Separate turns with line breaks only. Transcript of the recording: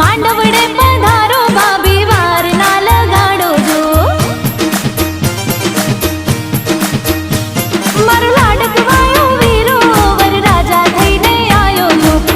மாண்டவிடை